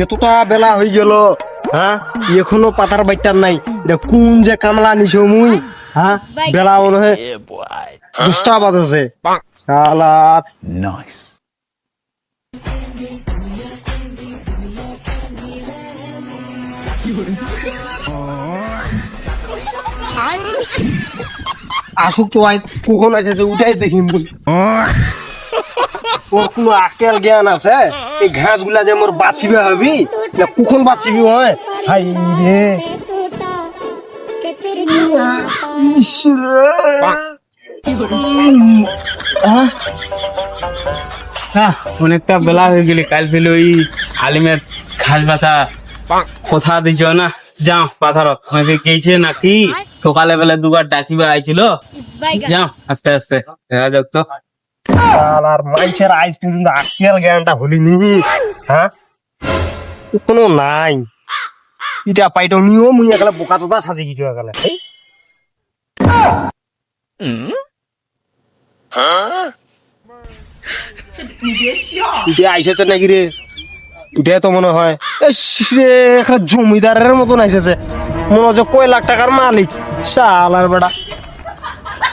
এতটা বেলা হয়ে গেল হ্যাঁ? এখনও পাতার বাইটার নাই। এটা কোন যে কামলা নিছো মুই হ্যাঁ? বেলা মনে হয় দশটা বাজেছে। শালার Nice. আসুক তো আইস কখন আছে যে উঠাই দেখিম বলি। ওর কোনো আকেল জ্ঞান আছে? এই ঘাসগুলা যে মোর বাঁচিবে হবি না কখন বাঁচিবি হয়? হাই রে। অনেকটা বেলা হয়ে গেলি, কাল ফেলে ওই আলিমের ঘাস বাঁচা কথা দিছ না? যাও, পাথারত। আমাকে গেছে নাকি? সকালে বেলা দুবার ডাকিবা আইছিল। যাও, আস্তে আস্তে। দেখা যাক তো। আর মানুষের আইস পর্যন্ত আকেল জ্ঞানটা হ্যাঁ? কোনো নাই। ইটা পাইটাও নিও, মুই একালে বোকা একালে। তো মনে হয়। জমিদারের মতন আইসেছে। মনে হচ্ছে কয় লাখ টাকার মালিক। শালার বেটা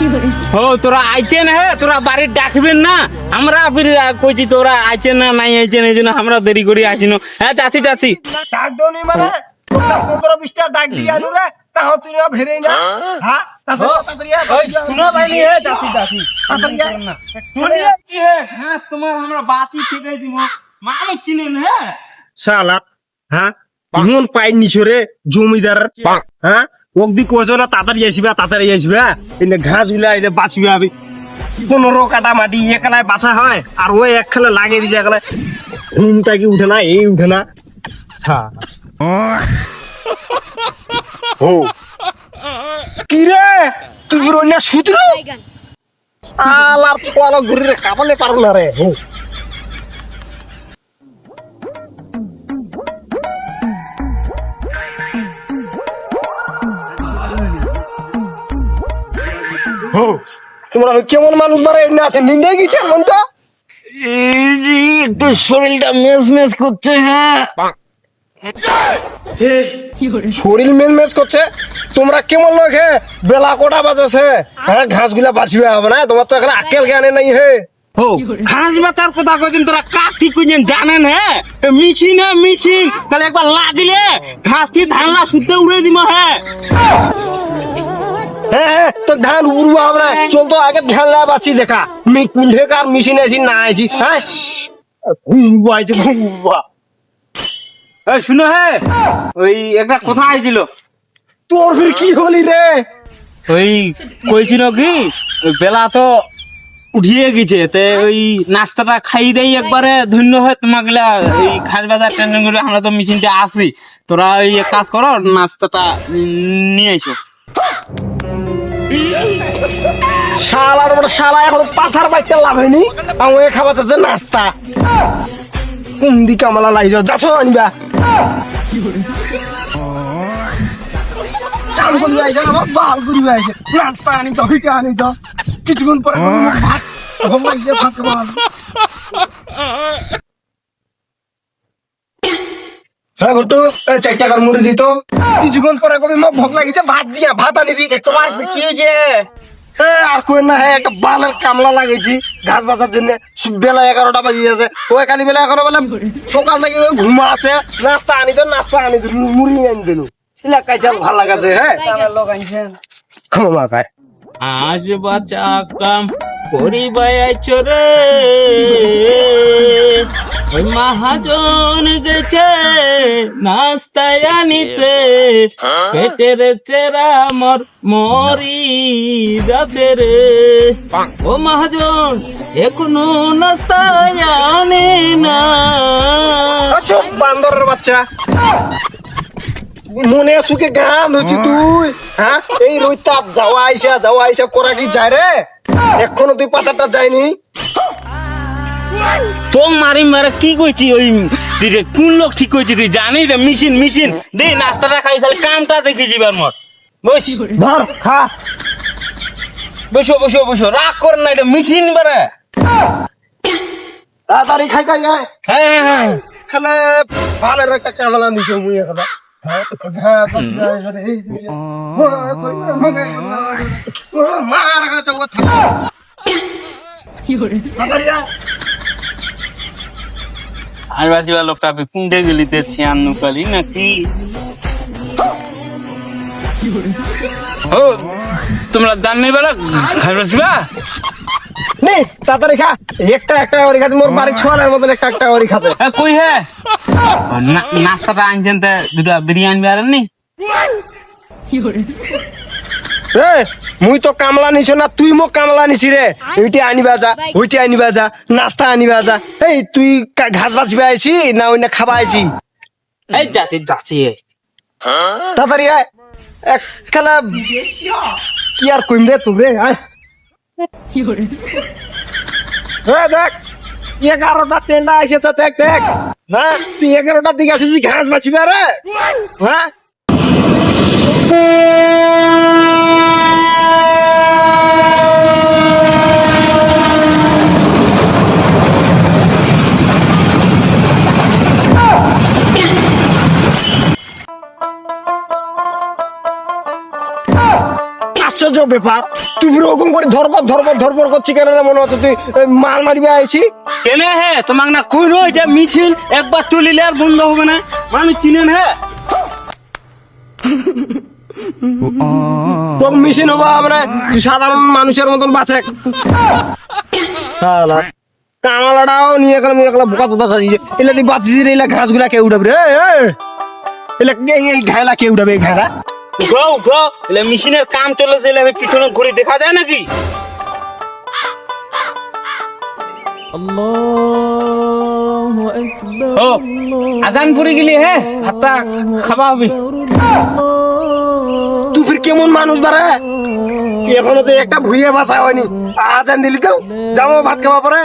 ও তোরা আইছেন হে? তোরা বাড়ির ডাকবেন না? আমরা কইছি তোরা আইছেন না নাই আইছেন এই জন্য আমরা দেরি করে আসিনো। হ্যাঁ চাচি চাচি। ডাক দাও নি মানে পনেরো বিশটা ডাক দিয়ে আনু রে তাও তুই না। ভেরে না হ্যাঁ। শুনো ভাইনি হে চাচি চাচি। শুনিয়ে কি হে? হ্যাঁ তোমার আমরা বাতি ঠিকাই দিব। মানুষ চিনেন হ্যাঁ শালা হ্যাঁ? ইমন নিছরে জমিদার হ্যাঁ? অগদি কইছো না তাড়াতাড়ি আসবা তাড়াতাড়ি আসবা এনে ঘাসগুলা এনে বাঁচবা আমি পনেরো কাটা মাটি একলায় বাঁচা হয় আর ওই একখানে লাগিয়ে দিছে একলায় ঘুম কি উঠে না এই উঠে না। হ্যাঁ কি রে তুই রইনা সুতরু আলার ছোয়ালো ঘুরে কাপালে পারো না রে হো তোমরা কেমন মানুষ মারে এমনি আছে? নিন্দে গেছে মন তো? একটু শরীরটা মেস মেস করছে হ্যাঁ। শরীর মেন মেজ করছে? তোমরা কেমন লোক হে? বেলা কটা বাজেছে? হ্যাঁ ঘাসগুলা বাঁচিবে হবে না? তোমার তো এখানে আকেল জ্ঞানে নাই হে। ও ঘাস বাতার কথা কইছেন তোরা কাক ঠিক কইছেন জানেন হ্যাঁ মেশিন হ্যাঁ মেশিন। তাহলে একবার লাগিলে ঘাসটি ধানলা শুদ্ধ উড়ে দিব হ্যাঁ হ্যাঁ হ্যাঁ তো ধান উড়বা না চল তো আগে ধান লা বাঁচি দেখা। মি কুণ্ঠে কার মেশিন আছি না আছি হ্যাঁ? ঘুমবা আইছে ঘুমবা শুনো হ্যাঁ ওই একটা কথা আইছিল। তোর ফির কি হলি রে? ওই কইছিল কি বেলা তো উঠিয়ে গেছে তে ওই নাস্তাটা খাই দেই একবারে ধন্য হয় তোমাকে এই খাস বাজার টেনশন করে আমরা তো মেশিনটা আসি তোরা ওই এক কাজ করো নাস্তাটা নিয়ে এসো শালার বড় শালা এখন পাথার বাইতে লাভ হয়নি। আমার খাবার চাচ্ছে নাস্তা। কোন দি কামালা লাই যাও? যাচ্ছ আনবা? নাস্তা আনি আনি কিছুক্ষণ পরে ভাত ভাত আমি। হ্যাঁ চার টাকার মুড়ি দিত। কিছুক্ষণ পরে কবি? মোক ভোগ লাগিছে ভাত দিয়া ভাত আনি দি তোমার কি এ, আর কই না হ্যাঁ একটা বালের কামলা লাগাইছি ঘাস বাঁচার জন্য। বেলা এগারোটা বাজি আছে ওই কালি বেলা এগারো বেলা সকাল থেকে ঘুমা আছে। নাস্তা আনি দেন নাস্তা আনি দিল মুড়ি আনি দিল। সিলা কাইচাল ভালো লাগাছে হ্যাঁ ক্ষমা খায় আজ বাচ্চা কাম করিবাই চরে ওই মহাজন গেছে নাস্তায় আনিতে। পেটের চেরা মর মরি যাচ্ছে রে। ও মহাজন এখনও নাস্তায় আনে না। চুপ বান্দরের বাচ্চা। মনে সুখে গান হচ্ছি তুই হ্যাঁ? এই রইতা যাওয়া আইসা যাওয়া আইসা করা কি যায় রে? এখনও তুই পাতাটা যায়নি? তো মারি মারে কি কইছি ওই তুই কোন লোক ঠিক কইছি তুই জানি রে? Machine machine. দে নাস্তাটা খাই খালি কামটা দেখে যাবার মর বস। ধর খা। বসো বসো বসো। রাগ কর না এটা মেশিন বারে তাড়াতাড়ি খাই খাই হ্যাঁ হ্যাঁ হ্যাঁ। খালে ভালো একটা কামলা নিছে মুই এখন। হ্যাঁ হ্যাঁ মার কাছে ও থাক তাড়াতাড়ি আয়। আর বাজিবা লোকটা আপনি কুন্ডে গেলি দেখছি আন্নু কালি নাকি? ও তোমরা জানি বেলা খাই বাসবা নে তাড়াতাড়ি খা। একটা একটা করে খাচ্ছে মোর বাড়ি ছোয়ালের মতন একটা একটা করে খাচ্ছে। হ্যাঁ কই হে? নাস্তাটা আনছেন তা দুটা বিরিয়ানি আর নি এ মুই তো কামলা নিছ না তুই মোক কামলা নিছি রে। ওইটি আনিবা যা ওইটি আনিবা যা নাস্তা আনিবা যা। এই তুই ঘাস বাছিবা আইছি না ওই না খাবা আইছি? এই যাচ্ছি যাচ্ছি। তাড়াতাড়ি আয়। এক খেলা কি আর কইম রে তুই রে আয় দেখ এগারোটা টেন্ডা এসেছে দেখ দেখ। হ্যাঁ তুই এগারোটার দিকে আসিস ঘাস বাছিবা রে। হ্যাঁ? ব্যাপার? তুই ওরকম করে ধরপর ধরপর ধরপর করছি কেন রে মনে হচ্ছে? তুই মাল মারিবে আইছি কেনে হে? তোমাক না কইনো এটা মেশিন একবার তুলিলে আর বন্ধ হবে না। মানুষ চিনেন হে? তোর মেশিন হবা মানে সাধারণ মানুষের মতন বাঁচে। কামালাটাও নিয়ে গেলাম নিয়ে গেলাম বোকা তোতা সাজিয়ে। এলে তুই বাঁচিস রে এলা ঘাসগুলা কে উঠাবে রে? এলা এই এই ঘায়লা কে উঠাবে এই উঠো উঠো এলে মেশিনের কাম চলেছে এলে আমি পিছনে ঘুরে দেখা যায় নাকি? ও আজান পড়ে গেলি হে? ভাতটা খাবা হবে। তুই ফির কেমন মানুষ বারে এখনও তো একটা ভুইয়ে বাঁচা হয়নি। আজান দিলি তো যাব ভাত খাওয়া পরে।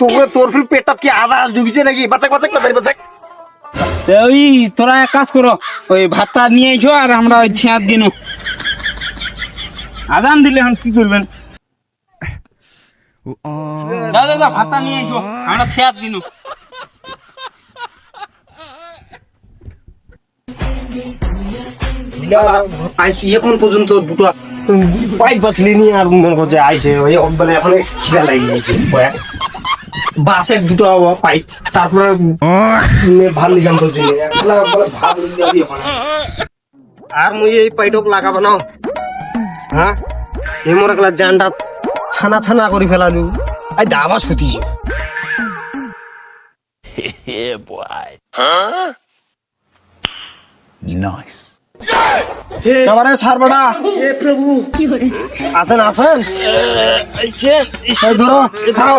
তোকে তোর ফির পেটটা কি আধা আজ ঢুকিছে নাকি? বাঁচাক বাঁচাক তাড়াতাড়ি বাঁচাক। ওই, তোরা এক কাজ করো, ওই ভাতটা নিয়ে এসো আর আমরা ওই দিন আজান দিলে এখন কি করবেন? নিয়ে এখন পর্যন্ত দুটো পাইপ বাঁচলি নি আর মনে করছে আইছে মানে এখন খিদা লাগি গেছে বাসে দুটো পাইপ তারপরে ভালো একলা বলে ভাব আর মুই এই পাইটক লাগাবো না। হ্যাঁ? এই মোর একলা জানটা ছানা ছানা করে ফেলালু। আই দাবা শুতিছে। এবারে সারবাটা আসেন আসেন। ধরো খাও।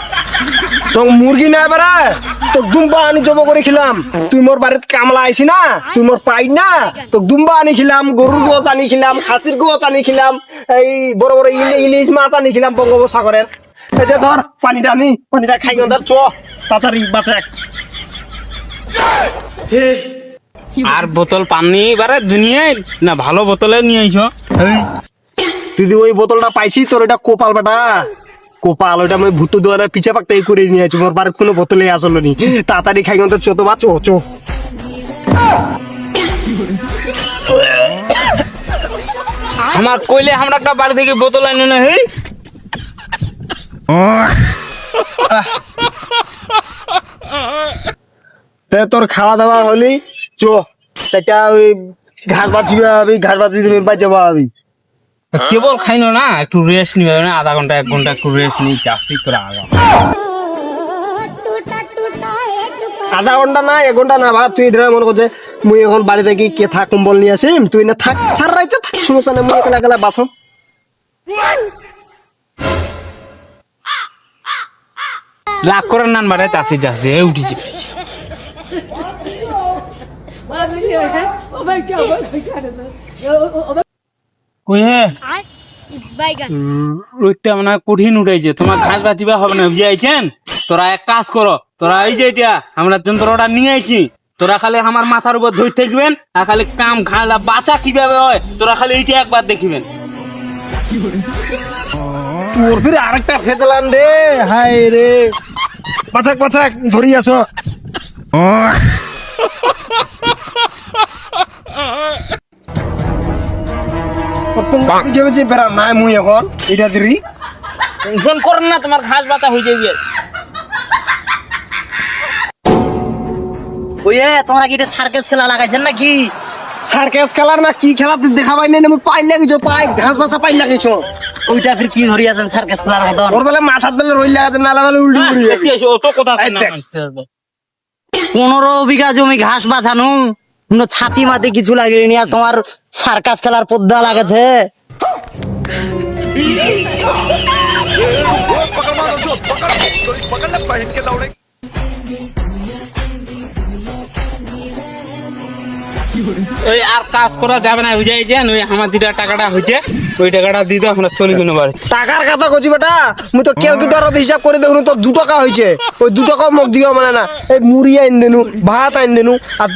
তো মুরগি না এবারে তো দুম্বা আনি জব করে খিলাম। তুই মোর বাড়িতে কামলা আইছি না? তুই মোর পাই না? তো দুম্বা আনি খিলাম গরুর গোছ আনি খিলাম খাসির গোছ আনি খিলাম এই বড় বড় ইলি ইলিশ মাছ আনি খিলাম বঙ্গোপসাগরের। এই যে ধর পানিটা আনি পানিটা খাই ধর চ তাড়াতাড়ি বাঁচে আর বোতল পাননি এবারে দুনিয়ায়? না ভালো বোতলে নিয়ে এসো তুই ওই বোতলটা পাইছি তোর এটা কোপাল বেটা। কোপাল ওটা আমি ভুট্টু দোয়ারে পিছে পাকতে করে নিয়ে আছি মোর বাড়িতে কোনো বোতলে আসলো নি। তাড়াতাড়ি খাই তো বা চো চো। আমার কইলে আমরা একটা বাড়ি থেকে বোতল আনি না হেই। তে তোর খাওয়া দাওয়া হলি? চো সেটা ওই ঘাস আমি ঘাস বাছি দিবি বা যাব আমি। কেবল খাইনো না একটু রেস্ট নিবে না আধা ঘণ্টা এক ঘণ্টা একটু রেস্ট নিই যাচ্ছি তোরা আগা আধা ঘণ্টা না এক ঘণ্টা না বা তুই ধরে মনে করছে মুই এখন বাড়ি থেকে কে থাক কম্বল নিয়ে আসি তুই না থাক সার রাইতে থাক শুনো না মুই একলা একলা বাসম লাখ করার নান বাড়ে তাসি যাচ্ছে উঠিছি ফিরেছি ও ভাই কি কইহে কঠিন উঠাইছে। তোমার ঘাস বাঁচিবা হবে না বুঝাইছেন তোরা এক কাজ করো তোরা এই যে এটা আমরা যন্ত্রটা নিয়ে আইছি। তোরা খালি আমার মাথার উপর ধরে থাকবেন আর খালি কাম খালা বাঁচা কীভাবে হয় তোরা খালি এইটা একবার দেখিবেন। তোর আরেকটা ফেতলান রে হাই রে। বাঁচাক বাঁচাক ধরি আসো। বুঝে বুঝে বেড়া নাই মুই এখন এটা দিরি টেনশন করেন না তোমার ঘাস বাতা হয়ে যাবে। ওয়ে তোমরা কি এটা সার্কাস খেলা লাগাইছেন নাকি? সার্কাস খেলার না কি খেলা তুই দেখাবাই নাই আমি পাই লাগিছ পাই ঘাস বাসা পাই লাগিছ। ওইটা ফির কি ধরি আছেন সার্কাস খেলার মতন? ওর বেলা মাথার বেলা রইল লাগাতে নালা বেলা উল্টি উড়ি যাবি। অত কথা এই পনেরো বিঘা জমি ঘাস বাঁধানো। কোনো ছাতি মাতি কিছু লাগেনি আর তোমার সার্কাস খেলার পদ্মা লাগাছে ওই আর কাজ করা যাবে না বুঝাইছেন ওই আমার যেটা টাকাটা হয়েছে, ওই টাকাটা দিতে আমরা চলে কিনে বাড়ি টাকার কথা কছি বেটা, মুই তো ক্যালকুলেটর হিসাব করে দেখুন তো দু টাকা হয়েছে। ওই দু টাকা মোক দিবা মানে না, এই মুড়ি আইন দেনু, ভাত আইন দেনু, আর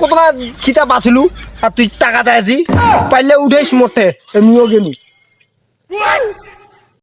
কতটা খিতা বাঁচলু আর তুই টাকা চাইছি, পাইলে উঠেস মরতে এমনিও গেলু।